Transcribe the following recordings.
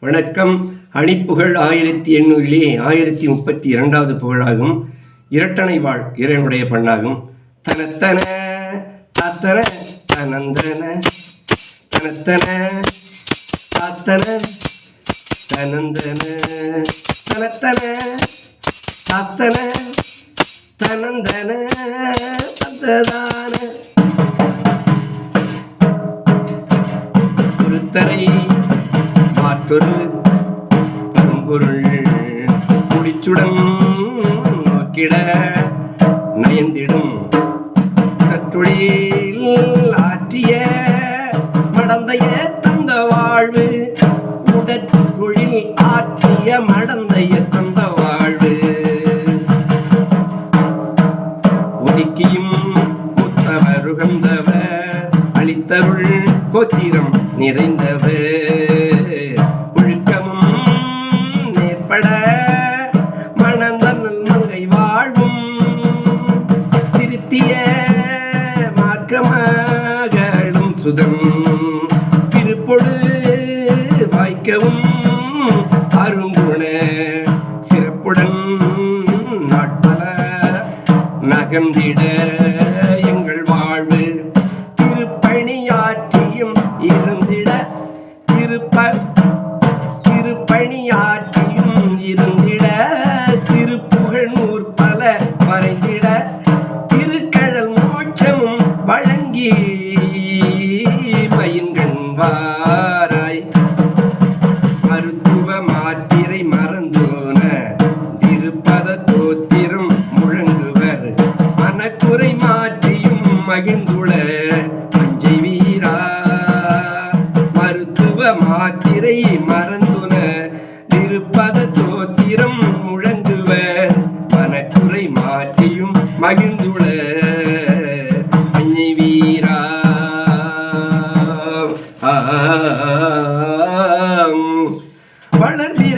வணக்கம். அணிப்புகழ் ஆயிரத்தி எண்ணூறிலே ஆயிரத்தி முப்பத்தி இரண்டாவது புகழாகும். இரட்டனை வாழ் இறைவனுடைய பண்ணாகும். தனத்தன தாத்தன தனந்தன. தனத்தன தாத்தன தனந்தன. தனத்தன தாத்தன தனந்தன. தந்ததான. திருத்தரை மாற்றொரு பரம்பொருள் குடிச்சுடன் நோக்கிட நயந்திடும். கற்றொழில் ஆற்றிய மடந்தைய தந்த வாழ்வு உடற்கொழில் ஆற்றிய மடந்தைய தந்த வாழ்வு ஒதுக்கியும் புத்தவர் உகந்தவர் அளித்தருள் கோத்திரம் நிறைந்தவர். மார்க்கமகளும் திருப்பொழு வாய்க்கவும் அரும்புண சிறப்புடன் நாட்பல நகர்ந்திட எங்கள் வாழ்வு. திருப்பணியாற்றியும் இருந்திட திருப்ப திருப்பணியாற்றி பயின்கண் மருத்துவ மாத்திரை மறந்தோன திருப்பத தோத்திரம் முழங்குவர். மனக்குறை மாற்றியும் மகிழ்ந்துள மஞ்சை வீரா. மருத்துவ மாத்திரை மறந்துன திருப்பத தோத்திரம் முழங்குவர். மனக்குறை மாற்றியும் மகிழ்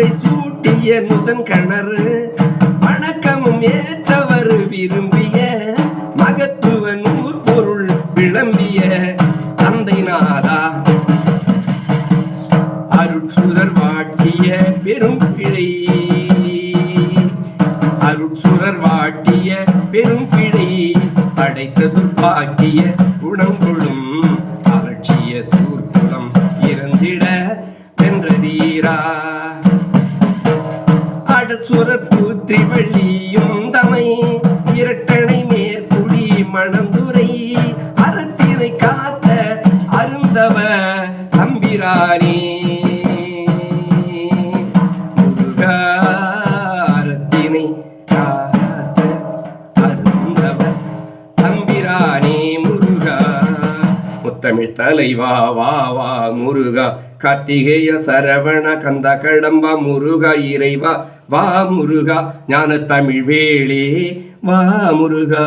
வளர்பிறை சூட்டிய முதன் கணறு வணக்கமும் ஏற்றவர் விரும்பிய மகத்துவ நூல் பொருள் விளம்பிய தந்தை நாதா. அருட்சுரர் வாட்டிய பெரும் பிழை. அருட்சுரர் வாட்டிய பெரும் பிழை. அடைத்த துர்பாக்கிய குணம் கொள்ளும் அடசுரர் பூத்திரி வள்ளியும் தமை. இரட்டனை மேற்குடி மணந்துரை. அறத்தினை காத்த அருந்தவ தம்பிரானே. தமிழ் அறத்தினை காத்த தலைவா வா வா முருகா. கார்த்திகேய சரவண கந்த கடம்பா முருகா இறைவா. வா முருகா ஞான தமிழ் வேளே வா முருகா